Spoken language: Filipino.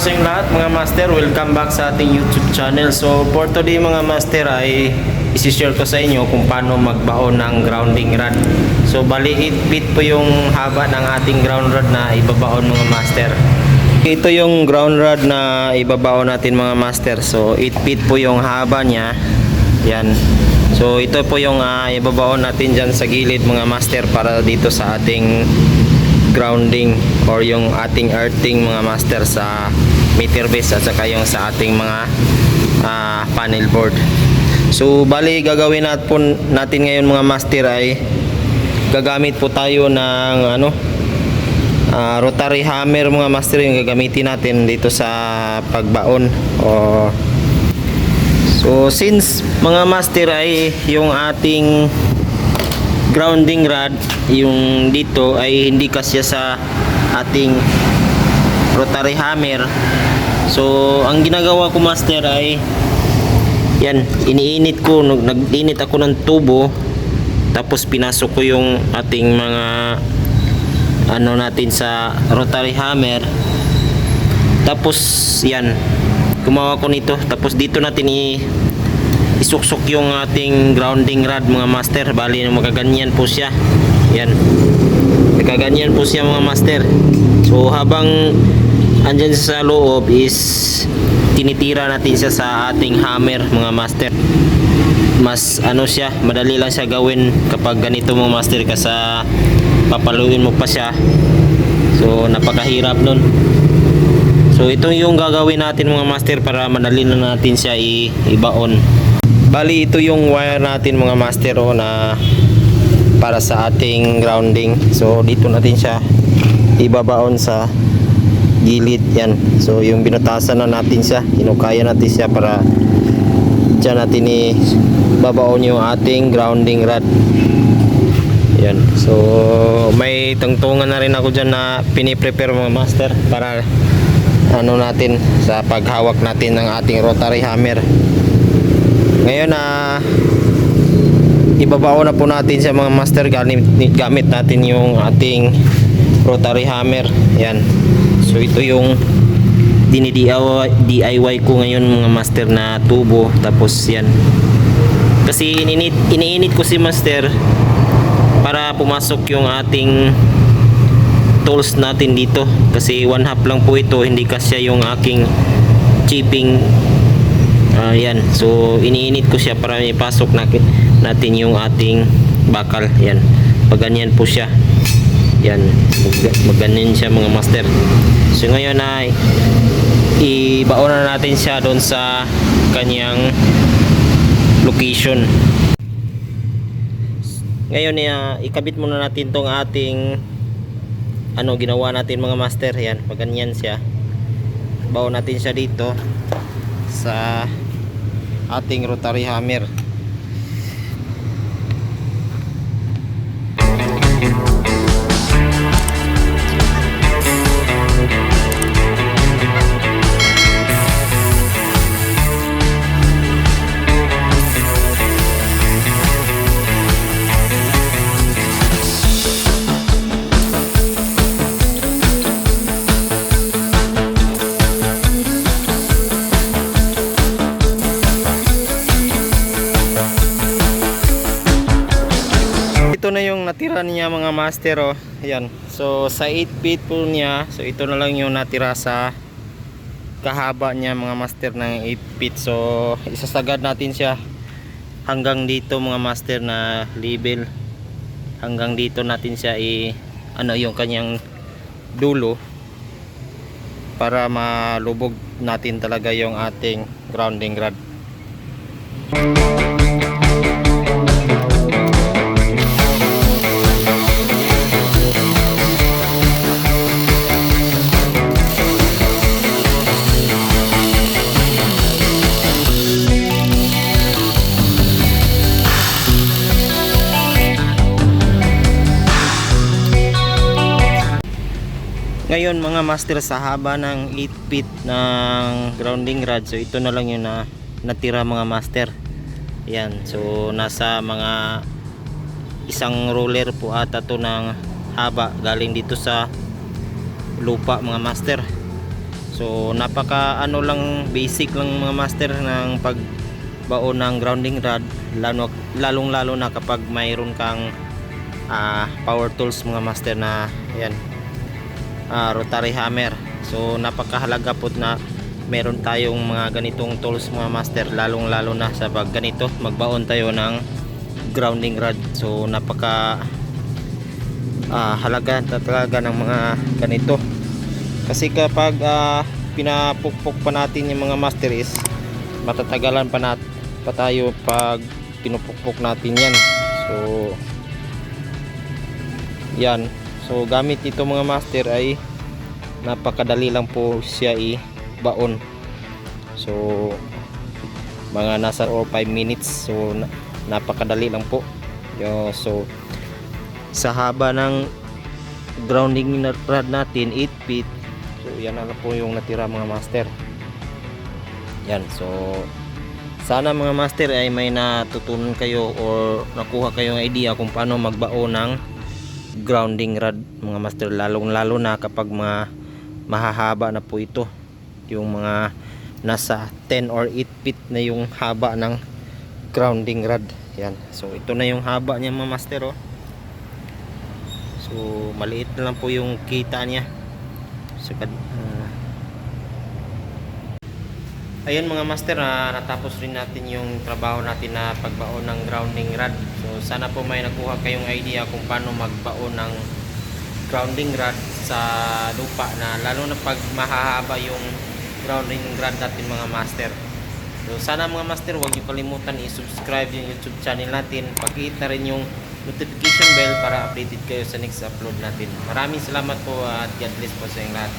inyong lahat mga master. Welcome back sa ating YouTube channel. So for today mga master ay isi-share ko sa inyo kung paano magbaon ng grounding rod. So bali 8 feet po yung haba ng ating ground rod na ibabaon mga master. Ito yung ground rod na ibabaon natin mga master. So 8 feet po yung haba niya. Yan. So ito po yung ah, ibabaon natin dyan sa gilid mga master para dito sa ating grounding or yung ating earthing mga master sa meter base at saka yung sa ating mga ah, panel board. So bali gagawin natin, po, natin ngayon mga master ay gagamit po tayo ng ano ah, rotary hammer mga master yung gagamitin natin dito sa pagbaon o So since mga master ay yung ating grounding rod yung dito ay hindi kasya sa ating rotary hammer so ang ginagawa ko master ay yan iniinit ko nag- nag-init ako ng tubo tapos pinasok ko yung ating mga ano natin sa rotary hammer. Tapos yan gumawa ko nito. Tapos dito natin i isuksok yung ating grounding rod mga master. Bali magaganyan po siya. Yan. Nagaganyan po siya mga master. So habang andyan sa loob is tinitira natin siya sa ating hammer mga master. Mas ano siya madali lang siya gawin kapag ganito mga master kasi papaluin mo pa siya. So napakahirap nun. So ito yung gagawin natin mga master para madali na natin siya i- ibaon. Bali ito yung wire natin mga master oh, na para sa ating grounding. So dito natin siya ibabaon sa gilid yan. So yung binutasan na natin siya, hinukaya natin siya para dyan natin ibabaon yung ating grounding rod. Yan. So may tungtungan na rin ako dyan na piniprepare mga master para ano natin sa paghawak natin ng ating rotary hammer. Ngayon na ibabao na po natin sa mga master gamit, gamit natin yung ating rotary hammer. Yan. So ito yung dini-DIY DIY ko ngayon mga master na tubo tapos yan. Kasi ininit iniinit ko si master para pumasok yung ating tools natin dito kasi one half lang po ito hindi kasya yung aking chipping Ah, yan. So iniinit ko siya para ipasok natin yung ating bakal. Yan. Pag ganyan po siya. Yan. Mag, siya mga master. So ngayon ay ibaon na natin siya doon sa kanyang location. Ngayon uh, ikabit muna natin tong ating ano ginawa natin mga master. Yan. Pag ganyan siya. Baon natin siya dito sa ating rotary hammer na yung natira niya mga master oh. Yan. So sa 8 feet po niya, so ito na lang yung natira sa kahaba niya mga master ng 8 feet. So isasagad natin siya hanggang dito mga master na level. Hanggang dito natin siya i ano yung kanyang dulo para malubog natin talaga yung ating grounding rod. Ngayon mga master sa haba ng 8 feet ng grounding rod so ito na lang yung na, natira mga master. Yan. So nasa mga isang roller po ata to ng haba galing dito sa lupa mga master. So napaka ano lang basic lang mga master ng pagbaon ng grounding rod lalo lalong lalo na kapag mayroon kang ah, power tools mga master na yan ah, rotary hammer. So napakahalaga po na meron tayong mga ganitong tools mga master lalong lalo na sa pag ganito magbaon tayo ng grounding rod. So napaka ah, halaga talaga ng mga ganito. Kasi kapag ah, pinapukpok pa natin yung mga master is matatagalan pa, nat pa tayo pag pinupukpok natin yan. So yan. So gamit ito mga master ay napakadali lang po siya i-baon. So mga nasa or 5 minutes. So na- napakadali lang po. Yo, so sa haba ng grounding rod natin 8 feet. So yan na po yung natira mga master. Yan. So sana mga master ay may natutunan kayo or nakuha kayong idea kung paano magbao ng grounding rod mga master lalong lalo na kapag mga mahahaba na po ito yung mga nasa 10 or 8 feet na yung haba ng grounding rod yan so ito na yung haba niya mga master oh. so maliit na lang po yung kita niya so, ah. Ayun mga master na natapos rin natin yung trabaho natin na pagbaon ng grounding rod. So sana po may nakuha kayong idea kung paano magbaon ng grounding rod sa lupa na lalo na pag mahahaba yung grounding rod natin mga master. So sana mga master huwag niyo kalimutan i-subscribe yung youtube channel natin. Pag-hit na rin yung notification bell para updated kayo sa next upload natin. Maraming salamat po at God bless po sa inyong lahat